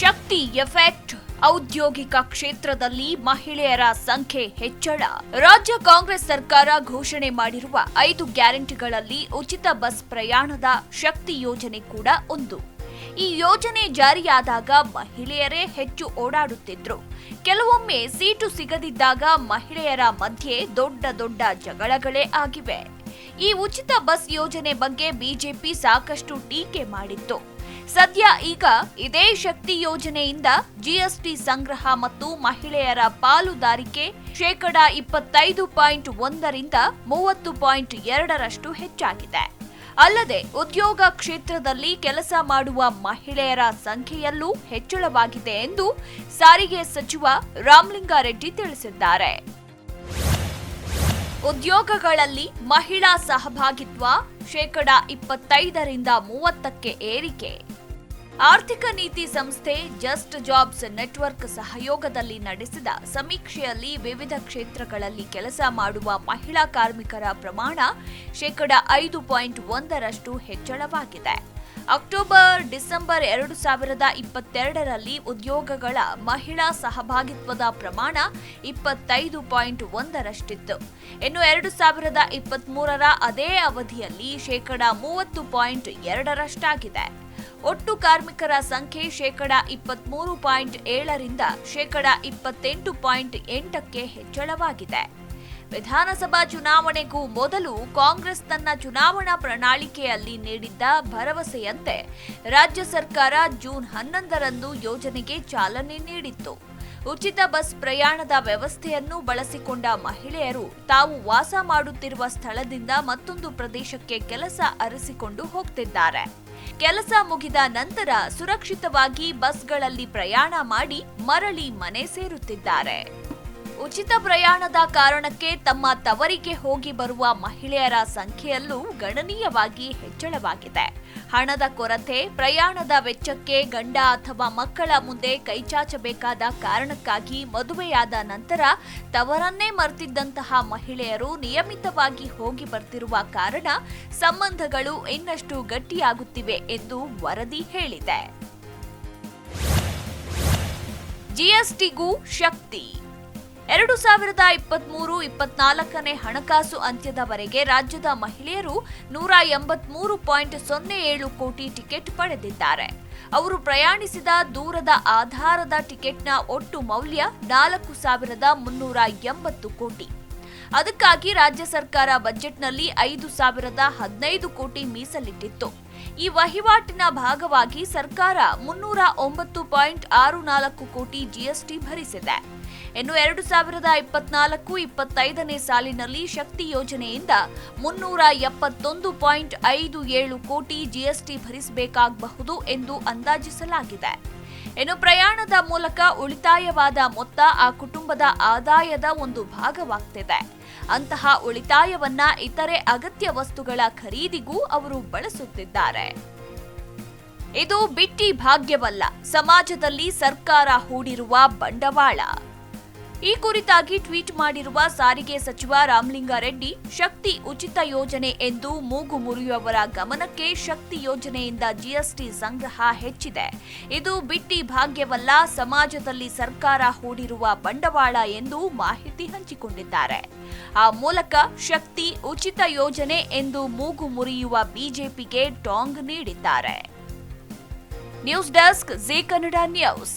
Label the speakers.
Speaker 1: ಶಕ್ತಿ, effect, ಔದ್ಯೋಗಿಕ ಕ್ಷೇತ್ರದಲ್ಲಿ ಮಹಿಳೆಯರ ಸಂಖ್ಯೆ ಹೆಚ್ಚಳ. ರಾಜ್ಯ ಕಾಂಗ್ರೆಸ್ ಸರ್ಕಾರ ಘೋಷಣೆ ಮಾಡಿರುವ ಐದು ಗ್ಯಾರಂಟಿಗಳಲ್ಲಿ ಉಚಿತ ಬಸ್ ಪ್ರಯಾಣದ ಶಕ್ತಿ ಯೋಜನೆ ಕೂಡ ಒಂದು. ಈ ಯೋಜನೆ ಜಾರಿಯಾದಾಗ ಮಹಿಳೆಯರೇ ಹೆಚ್ಚು ಓಡಾಡುತ್ತಿದ್ರು. ಕೆಲವೊಮ್ಮೆ ಸೀಟು ಸಿಗದಿದ್ದಾಗ ಮಹಿಳೆಯರ ಮಧ್ಯೆ ದೊಡ್ಡ ದೊಡ್ಡ ಜಗಳಗಳೇ ಆಗಿವೆ. ಈ ಉಚಿತ ಬಸ್ ಯೋಜನೆ ಬಗ್ಗೆ ಬಿಜೆಪಿ ಸಾಕಷ್ಟು ಟೀಕೆ ಮಾಡಿತ್ತು. ಸದ್ಯ ಈಗ ಇದೇ ಶಕ್ತಿ ಯೋಜನೆಯಿಂದ ಜಿಎಸ್ಟಿ ಸಂಗ್ರಹ ಮತ್ತು ಮಹಿಳೆಯರ ಪಾಲುದಾರಿಕೆ ಶೇಕಡ ಇಪ್ಪತ್ತೈದು ಪಾಯಿಂಟ್ ಒಂದರಿಂದ ಮೂವತ್ತು ಪಾಯಿಂಟ್ ಎರಡರಷ್ಟು ಹೆಚ್ಚಾಗಿದೆ. ಅಲ್ಲದೆ ಉದ್ಯೋಗ ಕ್ಷೇತ್ರದಲ್ಲಿ ಕೆಲಸ ಮಾಡುವ ಮಹಿಳೆಯರ ಸಂಖ್ಯೆಯಲ್ಲೂ ಹೆಚ್ಚಳವಾಗಿದೆ ಎಂದು ಸಾರಿಗೆ ಸಚಿವ ರಾಮಲಿಂಗಾರೆಡ್ಡಿ ತಿಳಿಸಿದ್ದಾರೆ. ಉದ್ಯೋಗಗಳಲ್ಲಿ ಮಹಿಳಾ ಸಹಭಾಗಿತ್ವ ಶೇಕಡ ಇಪ್ಪತ್ತೈದರಿಂದ ಮೂವತ್ತಕ್ಕೆ ಏರಿಕೆ. ಆರ್ಥಿಕ ನೀತಿ ಸಂಸ್ಥೆ ಜಸ್ಟ್ ಜಾಬ್ಸ್ ನೆಟ್ವರ್ಕ್ ಸಹಯೋಗದಲ್ಲಿ ನಡೆಸಿದ ಸಮೀಕ್ಷೆಯಲ್ಲಿ ವಿವಿಧ ಕ್ಷೇತ್ರಗಳಲ್ಲಿ ಕೆಲಸ ಮಾಡುವ ಮಹಿಳಾ ಕಾರ್ಮಿಕರ ಪ್ರಮಾಣ ಶೇಕಡ ಐದು ಪಾಯಿಂಟ್ ಒಂದರಷ್ಟು ಹೆಚ್ಚಳವಾಗಿದೆ. ಅಕ್ಟೋಬರ್, ಡಿಸೆಂಬರ್ ಎರಡು ಸಾವಿರದ ಇಪ್ಪತ್ತೆರಡರಲ್ಲಿ ಉದ್ಯೋಗಗಳ ಮಹಿಳಾ ಸಹಭಾಗಿತ್ವದ ಪ್ರಮಾಣ ಇಪ್ಪತ್ತೈದು ಪಾಯಿಂಟ್ ಒಂದರಷ್ಟಿತ್ತು. ಇನ್ನು ಎರಡು ಸಾವಿರದ ಇಪ್ಪತ್ತ್ಮೂರರ ಅದೇ ಅವಧಿಯಲ್ಲಿ ಶೇಕಡ ಮೂವತ್ತು ಪಾಯಿಂಟ್ ಎರಡರಷ್ಟಾಗಿದೆ. ಒಟ್ಟು ಕಾರ್ಮಿಕರ ಸಂಖ್ಯೆ ಶೇಕಡ ಇಪ್ಪತ್ಮೂರು ಪಾಯಿಂಟ್ ಏಳರಿಂದ ಶೇಕಡ ಇಪ್ಪತ್ತೆಂಟು ಪಾಯಿಂಟ್ ಎಂಟಕ್ಕೆ ಹೆಚ್ಚಳವಾಗಿದೆ. ವಿಧಾನಸಭಾ ಚುನಾವಣೆಗೂ ಮೊದಲು ಕಾಂಗ್ರೆಸ್ ತನ್ನ ಚುನಾವಣಾ ಪ್ರಣಾಳಿಕೆಯಲ್ಲಿ ನೀಡಿದ್ದ ಭರವಸೆಯಂತೆ ರಾಜ್ಯ ಸರ್ಕಾರ ಜೂನ್ ಹನ್ನೊಂದರಂದು ಯೋಜನೆಗೆ ಚಾಲನೆ ನೀಡಿತ್ತು. ಉಚಿತ ಬಸ್ ಪ್ರಯಾಣದ ವ್ಯವಸ್ಥೆಯನ್ನು ಬಳಸಿಕೊಂಡ ಮಹಿಳೆಯರು ತಾವು ವಾಸ ಮಾಡುತ್ತಿರುವ ಸ್ಥಳದಿಂದ ಮತ್ತೊಂದು ಪ್ರದೇಶಕ್ಕೆ ಕೆಲಸ ಅರಸಿಕೊಂಡು ಹೋಗ್ತಿದ್ದಾರೆ. ಕೆಲಸ ಮುಗಿದ ನಂತರ ಸುರಕ್ಷಿತವಾಗಿ ಬಸ್ಗಳಲ್ಲಿ ಪ್ರಯಾಣ ಮಾಡಿ ಮರಳಿ ಮನೆ ಸೇರುತ್ತಿದ್ದಾರೆ. ಉಚಿತ ಪ್ರಯಾಣದ ಕಾರಣಕ್ಕೆ ತಮ್ಮ ತವರಿಗೆ ಹೋಗಿ ಬರುವ ಮಹಿಳೆಯರ ಸಂಖ್ಯೆಯಲ್ಲೂ ಗಣನೀಯವಾಗಿ ಹೆಚ್ಚಳವಾಗಿದೆ. ಹಣದ ಕೊರತೆ, ಪ್ರಯಾಣದ ವೆಚ್ಚಕ್ಕೆ ಗಂಡ ಅಥವಾ ಮಕ್ಕಳ ಮುಂದೆ ಕೈಚಾಚಬೇಕಾದ ಕಾರಣಕ್ಕಾಗಿ ಮದುವೆಯಾದ ನಂತರ ತವರನ್ನೇ ಮರೆತಿದ್ದಂತಹ ಮಹಿಳೆಯರು ನಿಯಮಿತವಾಗಿ ಹೋಗಿ ಬರ್ತಿರುವ ಕಾರಣ ಸಂಬಂಧಗಳು ಇನ್ನಷ್ಟು ಗಟ್ಟಿಯಾಗುತ್ತಿವೆ ಎಂದು ವರದಿ ಹೇಳಿದೆ. ಜಿಎಸ್ಟಿಗೂ ಶಕ್ತಿ. ಎರಡು ಸಾವಿರದ ಇಪ್ಪತ್ಮೂರು ಇಪ್ಪತ್ನಾಲ್ಕನೇ ಹಣಕಾಸು ಅಂತ್ಯದವರೆಗೆ ರಾಜ್ಯದ ಮಹಿಳೆಯರು ನೂರ ಎಂಬತ್ಮೂರು ಪಾಯಿಂಟ್ ಸೊನ್ನೆ ಏಳು ಕೋಟಿ ಟಿಕೆಟ್ ಪಡೆದಿದ್ದಾರೆ. ಅವರು ಪ್ರಯಾಣಿಸಿದ ದೂರದ ಆಧಾರದ ಟಿಕೆಟ್ನ ಒಟ್ಟು ಮೌಲ್ಯ ನಾಲ್ಕು ಸಾವಿರದ ಮುನ್ನೂರ ಎಂಬತ್ತು ಕೋಟಿ. ಅದಕ್ಕಾಗಿ ರಾಜ್ಯ ಸರ್ಕಾರ ಬಜೆಟ್ನಲ್ಲಿ ಐದು ಸಾವಿರದ ಹದಿನೈದು ಕೋಟಿ ಮೀಸಲಿಟ್ಟಿತ್ತು. ಈ ವಹಿವಾಟಿನ ಭಾಗವಾಗಿ ಸರ್ಕಾರ ಮುನ್ನೂರ ಒಂಬತ್ತು ಪಾಯಿಂಟ್ ಆರು ನಾಲ್ಕು ಕೋಟಿ ಜಿಎಸ್ಟಿ ಭರಿಸಿದೆ. ಇನ್ನು ಎರಡು ಸಾವಿರದ ಇಪ್ಪತ್ನಾಲ್ಕು ಇಪ್ಪತ್ತೈದನೇ ಸಾಲಿನಲ್ಲಿ ಶಕ್ತಿ ಯೋಜನೆಯಿಂದ ಮುನ್ನೂರ ಎಪ್ಪತ್ತೊಂದು ಪಾಯಿಂಟ್ ಐದು ಏಳು ಕೋಟಿ ಜಿಎಸ್ಟಿ ಭರಿಸಬೇಕಾಗಬಹುದು ಎಂದು ಅಂದಾಜಿಸಲಾಗಿದೆ. ಇನ್ನು ಪ್ರಯಾಣದ ಮೂಲಕ ಉಳಿತಾಯವಾದ ಮೊತ್ತ ಆ ಕುಟುಂಬದ ಆದಾಯದ ಒಂದು ಭಾಗವಾಗ್ತಿದೆ. ಅಂತಹ ಉಳಿತಾಯವನ್ನ ಇತರೆ ಅಗತ್ಯ ವಸ್ತುಗಳ ಖರೀದಿಗೂ ಅವರು ಬಳಸುತ್ತಿದ್ದಾರೆ. ಇದು ಬಿಟ್ಟಿ ಭಾಗ್ಯವಲ್ಲ, ಸಮಾಜದಲ್ಲಿ ಸರ್ಕಾರ ಹೂಡಿರುವ ಬಂಡವಾಳ. ಈ ಕುರಿತಾಗಿ ಟ್ವೀಟ್ ಮಾಡಿರುವ ಸಾರಿಗೆ ಸಚಿವ ರಾಮಲಿಂಗಾರೆಡ್ಡಿ, ಶಕ್ತಿ ಉಚಿತ ಯೋಜನೆ ಎಂದು ಮೂಗು ಮುರಿಯುವವರ ಗಮನಕ್ಕೆ ಶಕ್ತಿ ಯೋಜನೆಯಿಂದ ಜಿಎಸ್ಟಿ ಸಂಗ್ರಹ ಹೆಚ್ಚಿದೆ. ಇದು ಬಿಟ್ಟಿ ಭಾಗ್ಯವಲ್ಲ, ಸಮಾಜದಲ್ಲಿ ಸರ್ಕಾರ ಹೂಡಿರುವ ಬಂಡವಾಳ ಎಂದು ಮಾಹಿತಿ ಹಂಚಿಕೊಂಡಿದ್ದಾರೆ. ಆ ಮೂಲಕ ಶಕ್ತಿ ಉಚಿತ ಯೋಜನೆ ಎಂದು ಮೂಗು ಮುರಿಯುವ ಬಿಜೆಪಿಗೆ ಟಾಂಗ್ ನೀಡಿದ್ದಾರೆ. News desk Zee Kannada news.